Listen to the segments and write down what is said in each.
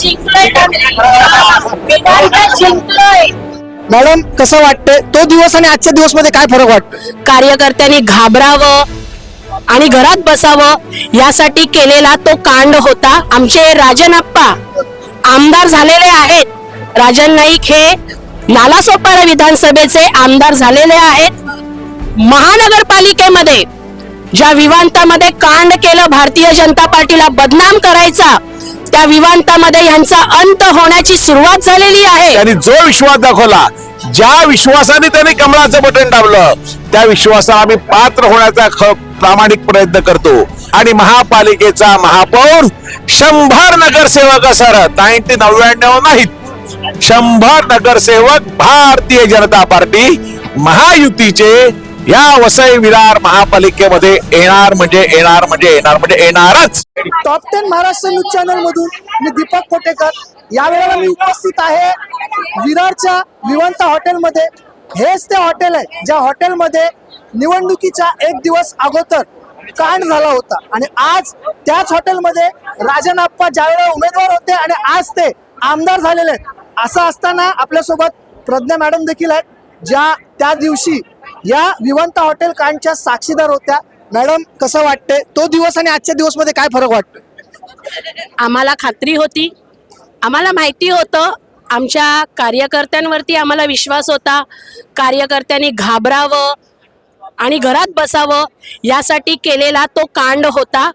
जिंकलोय madam कसं वाटतंय? तो दिवस आणि आजच्या दिवसमध्ये काय फरक वाटतो? कार्यकर्त्यांनी घाबरावं आणि घरात बसावं यासाठी केलेला तो कांड होता आमचे राजनप्पा. आमदार झालेले आहेत. राजन नाईक हे नालासोपारा विधानसभेचे आमदार झालेले आहेत. महानगरपालिकेमध्ये ज्या विवांतामध्ये कांड केलं भारतीय जनता पार्टीला बदनाम करायचा त्या विवांतामध्ये यांचा अंत होण्याची सुरुवात झालेली आहे. त्यांनी जो विश्वास दाखवला ज्या विश्वासाने त्यांनी कमळाचं बटन दाबलं त्या विश्वासाला आम्ही पात्र होण्याचा प्रामाणिक प्रयत्न करतो. आणि महापालिकेचा महापौर शंभर नगरसेवक सर नाईन्टी नव्याण्णव नाहीत. शंभर नगरसेवक भारतीय जनता पार्टी महायुतीचे या वसई विरार महापालिकेमध्ये येणार म्हणजे येणार म्हणजे येणार म्हणजे येणारच. Top ten Maharashtra news channel मधून मी दीपक कोटेकर. यावेळेला मी उपस्थित आहे विरारच्या विवंत हॉटेलमध्ये. हेच ते हॉटेल आहे ज्या हॉटेलमध्ये निवडणुकीच्या एक दिवस अगोदर कांड झाला होता. आणि आज त्याच हॉटेलमध्ये राजन आप्पा ज्यावेळेला उमेदवार होते आणि आज ते आमदार झालेले आहेत. असं असताना आपल्यासोबत प्रज्ञा मॅडम देखील आहेत ज्या त्या दिवशी या विवंत हॉटेल कांडच्या साक्षीदार होत्या. मॅडम कसं वाटतंय? तो दिवस आणि आजच्या दिवसमध्ये काय फरक वाटतोय? आम्हाला खात्री होती. आम्हाला माहिती होतं. आमच्या कार्यकर्त्यांवरती आम्हाला विश्वास होता. कार्यकर्त्यांनी घाबरावं आणि घरात बसावं यासाठी केलेला तो कांड होता.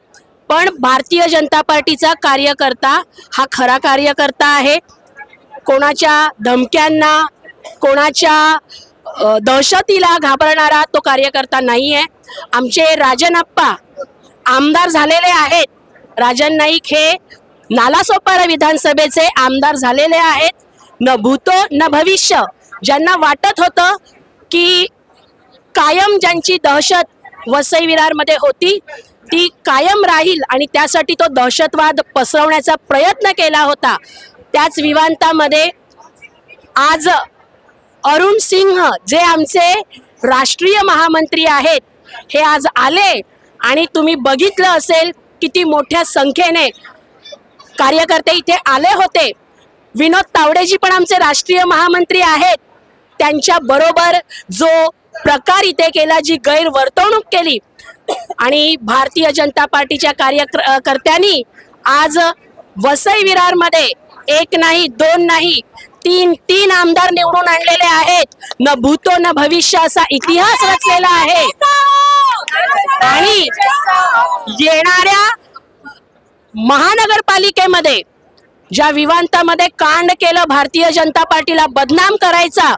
पण भारतीय जनता पार्टीचा कार्यकर्ता हा खरा कार्यकर्ता आहे. कोणाच्या धमक्यांना कोणाच्या दहशतीला घाबरणारा तो कार्यकर्ता नाही आहे. आमचे राजनप्पा आमदार झालेले आहेत. राजन नाईक हे नालासोपारा विधानसभेचे आमदार झालेले आहेत. न भूतो न भविष्य. ज्यांना वाटत होतं की कायम ज्यांची दहशत वसई विरारमध्ये होती ती कायम राहील आणि त्यासाठी तो दहशतवाद पसरवण्याचा प्रयत्न केला होता. त्याच विवांतामध्ये आज अरुण सिंह जे आमचे राष्ट्रीय महामंत्री आहेत हे आज आले आणि तुम्ही बघितलं असेल किती मोठ्या संख्येने कार्यकर्ते इथे आले होते. विनोद तावडेजी पण आमचे राष्ट्रीय महामंत्री आहेत. त्यांच्या बरोबर जो प्रकार इथे केला जी गैरवर्तवणूक केली आणि भारतीय जनता पार्टीच्या कार्यकर्त्यांनी आज वसई विरारमध्ये एक नाही दोन नाही तीन तीन आमदार निवडून आणलेले आहेत. न भूतो न भविष्य असा इतिहास रचलेला आहे. आणि येणाऱ्या महानगरपालिकेमध्ये ज्या विवांतामध्ये कांड केलं भारतीय जनता पार्टीला बदनाम करायचा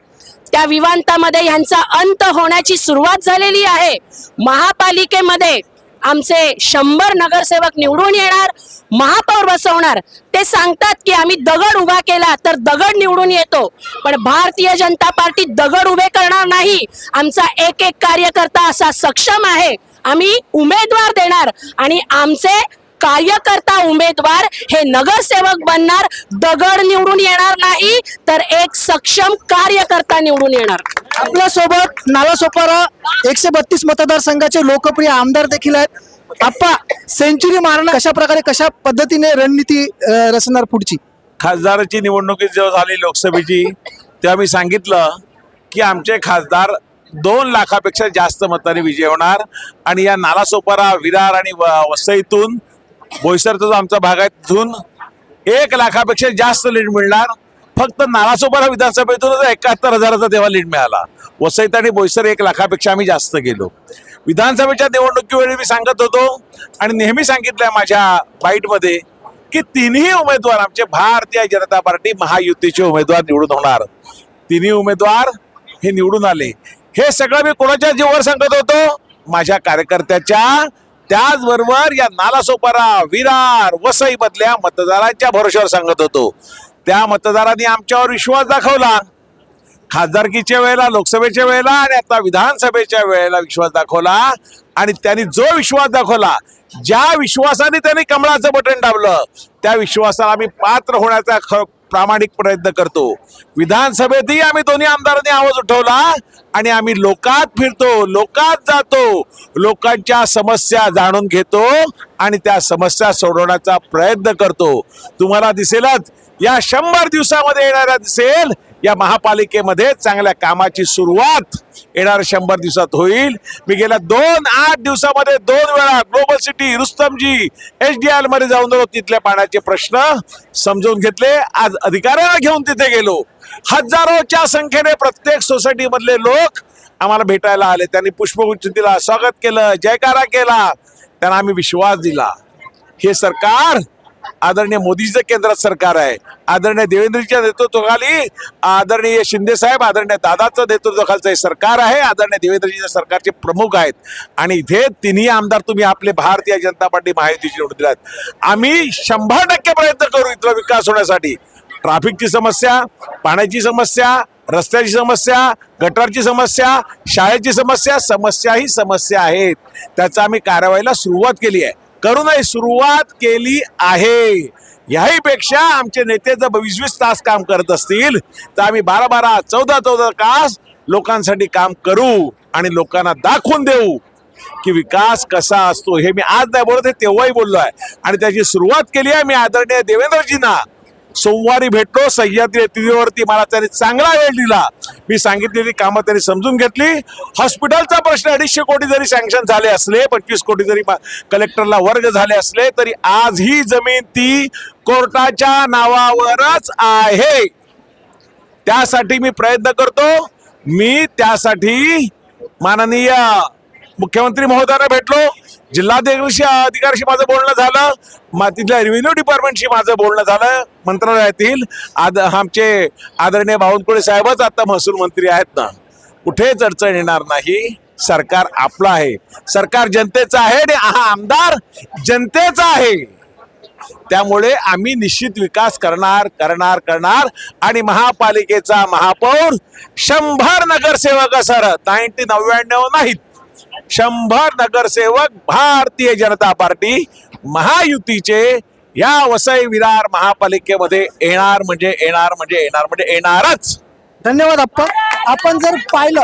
त्या विवांतामध्ये यांचा अंत होण्याची सुरुवात झालेली आहे. महापालिकेमध्ये आमचे शंभर नगरसेवक निवडून येणार महापौर बसवणार. ते सांगतात की आम्ही दगड उभा केला तर दगड निवडून येतो. पण भारतीय जनता पार्टी दगड उभे करणार नाही. आमचा एक एक कार्यकर्ता असा सक्षम आहे. आम्ही उमेदवार देणार आणि आमचे कार्यकर्ता उमेदवार हे नगरसेवक बनणार दगड निवडून येणार नाही तर एक सक्षम कार्यकर्ता निवडून येणार. आपल्यासोबत नालासोपारा एकशे बत्तीस मतदारसंघाचे लोकप्रिय आमदार देखील आहेत. आप्पा सेंचुरी मारणं कशा प्रकारे कशा पद्धतीने रणनीती अं, रचणार पुढची? खासदाराची निवडणुकी जेव्हा झाली लोकसभेची तेव्हा मी सांगितलं की आमचे खासदार दोन लाखापेक्षा जास्त मताने विजय होणार. आणि या नालासोपारा विरार आणि व- वसईतून बोईसरचा जो आमचा भाग आहे. तिथून एक लाखापेक्षा जास्त लीड मिळणार. फक्त नालासोपारा विधानसभेतूनच एकाहत्तर हजाराचा तेव्हा लीड मिळाला. वसईत आणि बोईसर एक लाखापेक्षा आम्ही जास्त गेलो. विधानसभेच्या निवडणुकीवेळी मी सांगत होतो आणि नेहमी सांगितलंय माझ्या बाईटमध्ये की तिन्ही उमेदवार आमचे भारतीय जनता पार्टी महायुतीचे उमेदवार निवडून होणार. तिन्ही उमेदवार हे निवडून आले. हे सगळं मी कोणाच्या जीवावर सांगत होतो? माझ्या कार्यकर्त्याच्या त्याचबरोबर या नालासोपारा विरार वसई मधल्या मतदारांच्या भरोश्यावर सांगत होतो. त्या मतदारांनी आमच्यावर विश्वास दाखवला. खासदारकीच्या वेळेला लोकसभेच्या वेळेला आणि आता विधानसभेच्या वेळेला विश्वास दाखवला आणि त्यांनी जो विश्वास दाखवला ज्या विश्वासाने त्यांनी कमळाचं बटन दाबलं त्या विश्वासाला आम्ही पात्र होण्याचा ख- प्रामाणिक प्रयत्न करतो. विधानसभेतही आम्ही दोन्ही आमदारांनी आवाज उठवला आणि आम्ही लोकात फिरतो लोकात जातो लोकांच्या समस्या जाणून घेतो आणि त्या समस्या सोडवण्याचा प्रयत्न करतो. तुम्हाला दिसेलच या शंभर दिवसामध्ये येणाऱ्या दिसेल या महापालिकेमध्ये चांगल्या कामाची सुरुवात येणाऱ्या शंभर दिवसात होईल. मी गेल्या दोन आठ दिवसामध्ये दोन वेळा global city Rustomjee H D एलमध्ये जाऊन तिथल्या पाण्याचे प्रश्न समजून घेतले. आज अधिकाऱ्यांना घेऊन तिथे गेलो. हजारोच्या संख्येने प्रत्येक सोसायटीमधले लोक आम्हाला भेटायला आले. त्यांनी पुष्पगुच्छ दिला स्वागत केलं जयकारा केला. त्यांना आम्ही विश्वास दिला. हे सरकार आदरणीय मोदीचं केंद्रात सरकार आहे. आदरणीय देवेंद्रजीच्या नेतृत्वाखाली आदरणीय शिंदे साहेब आदरणीय दादाचं नेतृत्वाखालचं हे सरकार आहे. आदरणीय देवेंद्रजीच्या सरकारचे प्रमुख आहेत. आणि इथे तिन्ही आमदार तुम्ही आपले भारतीय जनता पार्टी महायुतीचे निवडून दिलात. आम्ही शंभर टक्के प्रयत्न करू इथला विकास होण्यासाठी. ट्रॅफिकची समस्या पाण्याची समस्या रस्त्याची समस्या गटारची समस्या शाळेची समस्या समस्या ही समस्या आहेत. त्याचा आम्ही कारवाईला सुरुवात केली आहे. करूनही सुरुवात केली आहे. याही पेक्षा आमचे नेते जर वीस वीस तास काम करत असतील तर आम्ही बारा बारा चौदा चौदा तास लोकांसाठी काम करू आणि लोकांना दाखवून देऊ की विकास कसा असतो. हे मी आज नाही बोलत हे तेव्हाही बोललो आहे. आणि त्याची सुरुवात केली आहे मी आदरणीय देवेंद्रजींना. सोमवारी भेटलो सह्याद्री तिथीवरती मला त्यांनी चांगला वेळ दिला. मी सांगितलेली कामं त्यांनी समजून घेतली. हॉस्पिटलचा प्रश्न अडीचशे कोटी जरी सँक्शन झाले असले पंचवीस कोटी जरी कलेक्टरला वर्ग झाले असले तरी आज ही जमीन ती कोर्टाच्या नावावरच आहे. त्यासाठी मी प्रयत्न करतो. मी त्यासाठी माननीय मुख्यमंत्री महोदयांना भेटलो. जिल्हाधिकारी अधिकाऱ्याशी माझं बोलणं झालं. मा- तिथल्या रेव्हेन्यू डिपार्टमेंटशी माझं बोलणं झालं. मंत्रालयातील आद आमचे आदरणीय बावनकुळे साहेबच आता महसूल मंत्री आहेत ना. कुठेच अडचण येणार नाही. सरकार आपलं आहे. सरकार जनतेचं आहे आणि हा आमदार जनतेचा आहे. त्यामुळे आम्ही निश्चित विकास करणार करणार करणार आणि महापालिकेचा महापौर शंभर नगरसेवक असर नाईन्टी नव्याण्णव नाहीत. शंभर नगरसेवक भारतीय जनता पार्टी महायुतीचे या वसई विरार महापालिकेमध्ये येणार म्हणजे येणार म्हणजे येणार म्हणजे येणारच. धन्यवाद आप्पा आपण जर पाहिलं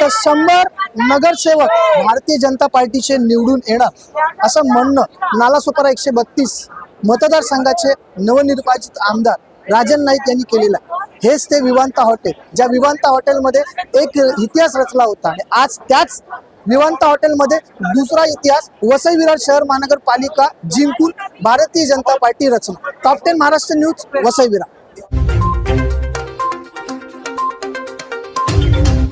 तर शंभर नगरसेवक भारतीय जनता पार्टीचे निवडून येणार असं म्हणणं नालासोपारा एकशे बत्तीस मतदारसंघाचे नवनिर्वाचित आमदार राजन नाईक यांनी केलेलं आहे. हेच ते विवांता हॉटेल. ज्या विवांता हॉटेलमध्ये एक इतिहास रचला होता आणि आज त्याच विवांता हॉटेलमध्ये दुसरा इतिहास वसई विरार शहर महानगरपालिका जिंकून भारतीय जनता पार्टी रचना top ten Maharashtra news Vasai Virar.